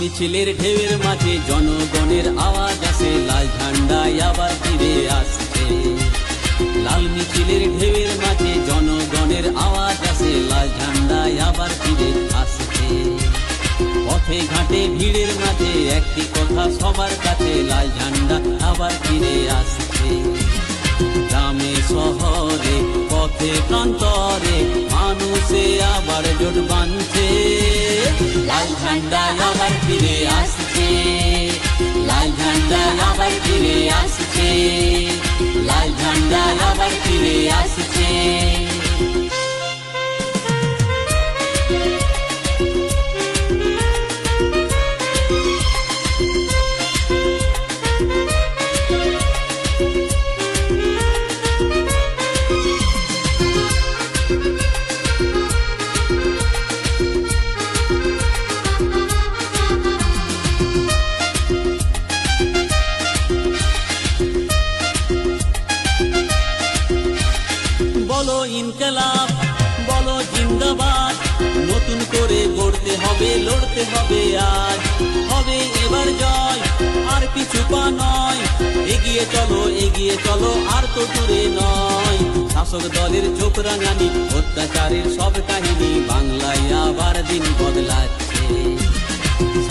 মিছিলের ঢেউয়ের মাঝে জনগণের আওয়াজ আসে, লাল ঝান্ডায় আবার ফিরে আসছে। লাল মিছিলের ঢেউয়ের মাঝে জনগণের আওয়াজ ভিড়ের মাঝে একটি কথা সবার কাছে লাল ঝান্ডা আবার ফিরে আসছে। গ্রামে, শহরে, পথে, প্রান্তরে মানুষে আবার জোট বাঁধছে। লাল ঝান্ডা আবার ফিরে আসছে। লাল ঝান্ডা আবার ফিরে আসছে। ইনকলাব, বলো জিন্দাবাদ, নতুন করে গড়তে হবে, লড়তে হবে আজ। হবে এবার জয়, আর কিছু পা নয়। এগিয়ে চলো এগিয়ে চলো, আর তো দূরে নয়। শাসক দলের চোখ রাঙানি, অত্যাচারের সব কাহিনী।